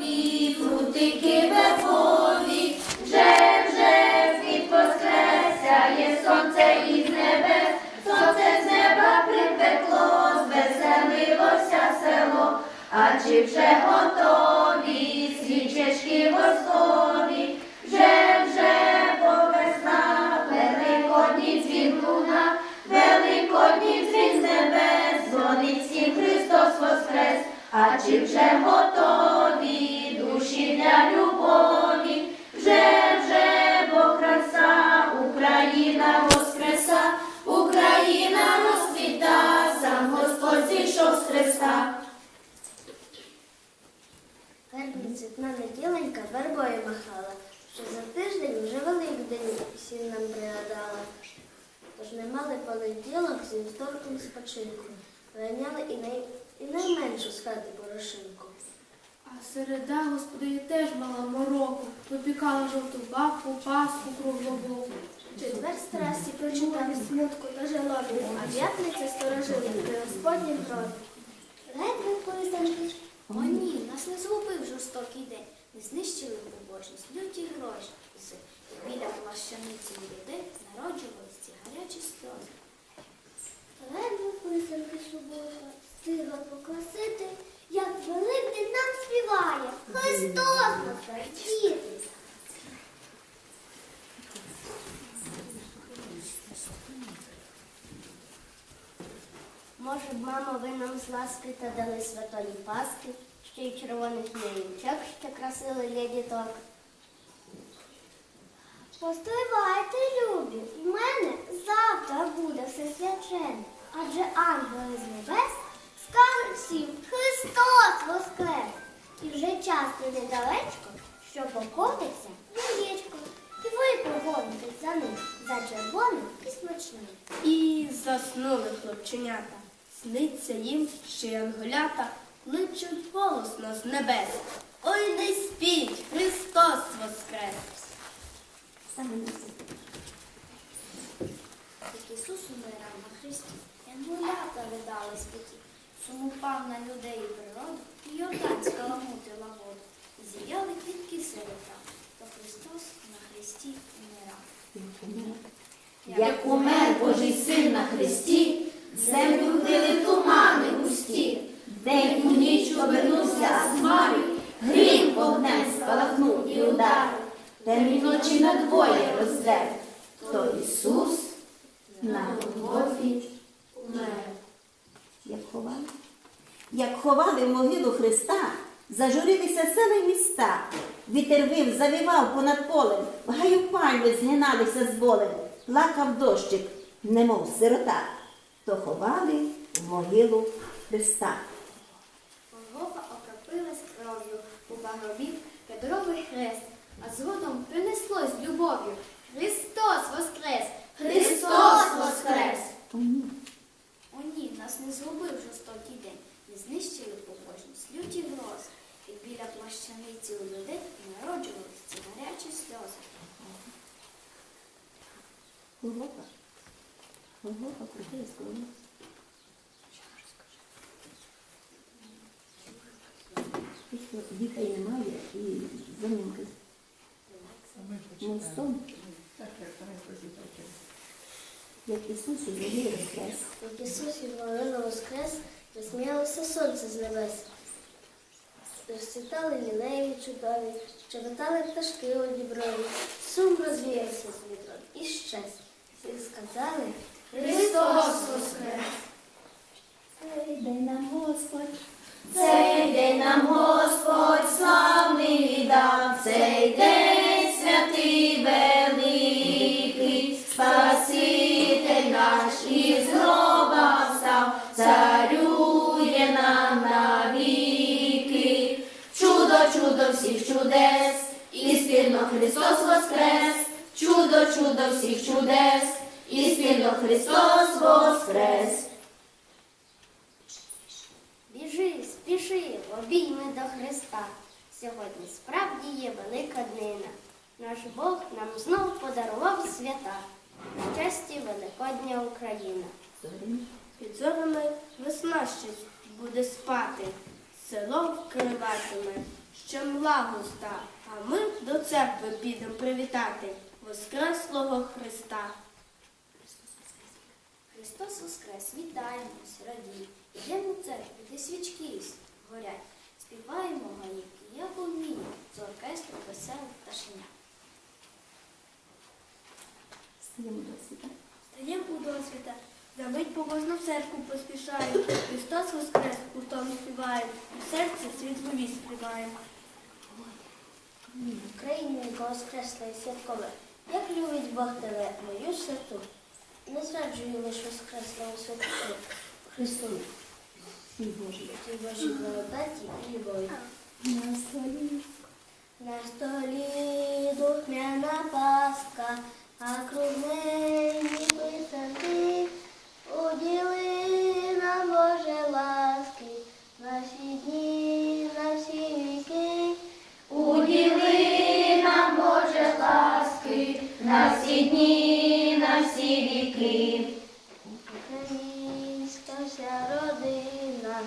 І вже вже світ воскресяє, сонце із небес, сонце з неба припекло, звеселилося село, а чи вже готові свічечки воскові, вже вже бо весна, великодній дзвін луна, великодній дзвін небес, дзвонить всім Христос воскрес, а чи вже готові воскреса, Україна розцвіта, сам Господь зійшов з Христа. Вербна цвітна неділенька вербою махала, що за тиждень вже Великдень всім нам пригадала. Тож не мали понеділок з вівторком спочинку, виганяли і, най... і найменшу з хати порошинку. А середа, господиє, теж мала мороку, випікала жовту бабку, паску круглобоку. Четвер страсті прочитав смутку та жалобі, а п'ятниця сторожили при Господнім гробі. Ледве писанки. О ні, нас не згубив жорстокий день, не знищили побожність, люті гроші. З біля плащаниці людей народжувались ці гарячі сльози. Ледве писанки субота, встигла покосити, як Великдень нам співає. Христос воскресіти! Може б, мамо, ви нам з ласки та дали святої паски, ще й червоних яєчок, що красили для діток. Постривайте, любі, в мене завтра буде все свячене, адже ангели з небес скажуть всім Христос воскрес! І вже час недалечко, що покотиться яєчко, і ви погодитесь за ним, за червоним і смачним. І заснули хлопченята. Сниться їм, що янголята кличуть голосно з небес. Ой, не спіть, Христос воскрес! Як Ісус умирав на Христі, янголята видали світі. Сум упав на людей і природу, і Йордан скаламутила воду. І зіяли квітки трав, то Христос на Христі умирав. Як умер Божий син на хресті, землю темні ночі надвоє роздер, то Ісус на Голгофі умер. Як ховали? Як ховали в могилу Христа, зажурилися села й міста. Вітер вив, завівав понад полем, в гаю пальми згиналися з болем, плакав дощик, немов сирота, то ховали в могилу Христа. Голгофа окропилась кров'ю, у багровів кедровий хрест, а згодом принеслось любов'ю. Христос воскрес! Христос воскрес! О ні, нас не згубив жорстокий день, не знищили побожність, люті грози. І біля плащаниці у людей народжувались ці гарячі сльози. Голгофа. Голгофа крутий скромно. Дітей немає і за ним мостом, як Ісус у землі розкрес. Як Ісус від Марина воскрес, засміялося сонце з небес. Розцвітали лілеї чудові, щебетали пташки у діброві, сум розвіявся з вітром і щез. Всі сказали Христос воскрес! Дай нам Господь. Цей день нам Господь славний дав, цей день всіх чудес, і спільно Христос воскрес, чудо, чудо всіх чудес, і спільно Христос воскрес. Біжи, спіши, обійми до Христа. Сьогодні справді є велика днина. Наш Бог нам знов подарував свята. На честі Великодня Україна. Під зорами весна ще буде спати. село вкриватиме, що мла густа, а ми до церкви підемо привітати Воскреслого Христа. Христос Воскрес, вітаємось, радій. Ідемо в церкву, де свічки горять. Співаємо гаївки, як уміємо, з оркестру веселих пташенят. Стаємо до світа. Стаєм у досвіта, за мить побожно в церкву поспішаю. Христос Воскрес, у тому співає, у серці світлові співає. Україненько воскресла і святкове, як любить Бог тебе, мою святу. Не зраджую лиш воскресла у святу Христу, Божий. тій благодаті і любові. На столі. На столі духмяна паска, а круг дні, на всі віки. Українська родина,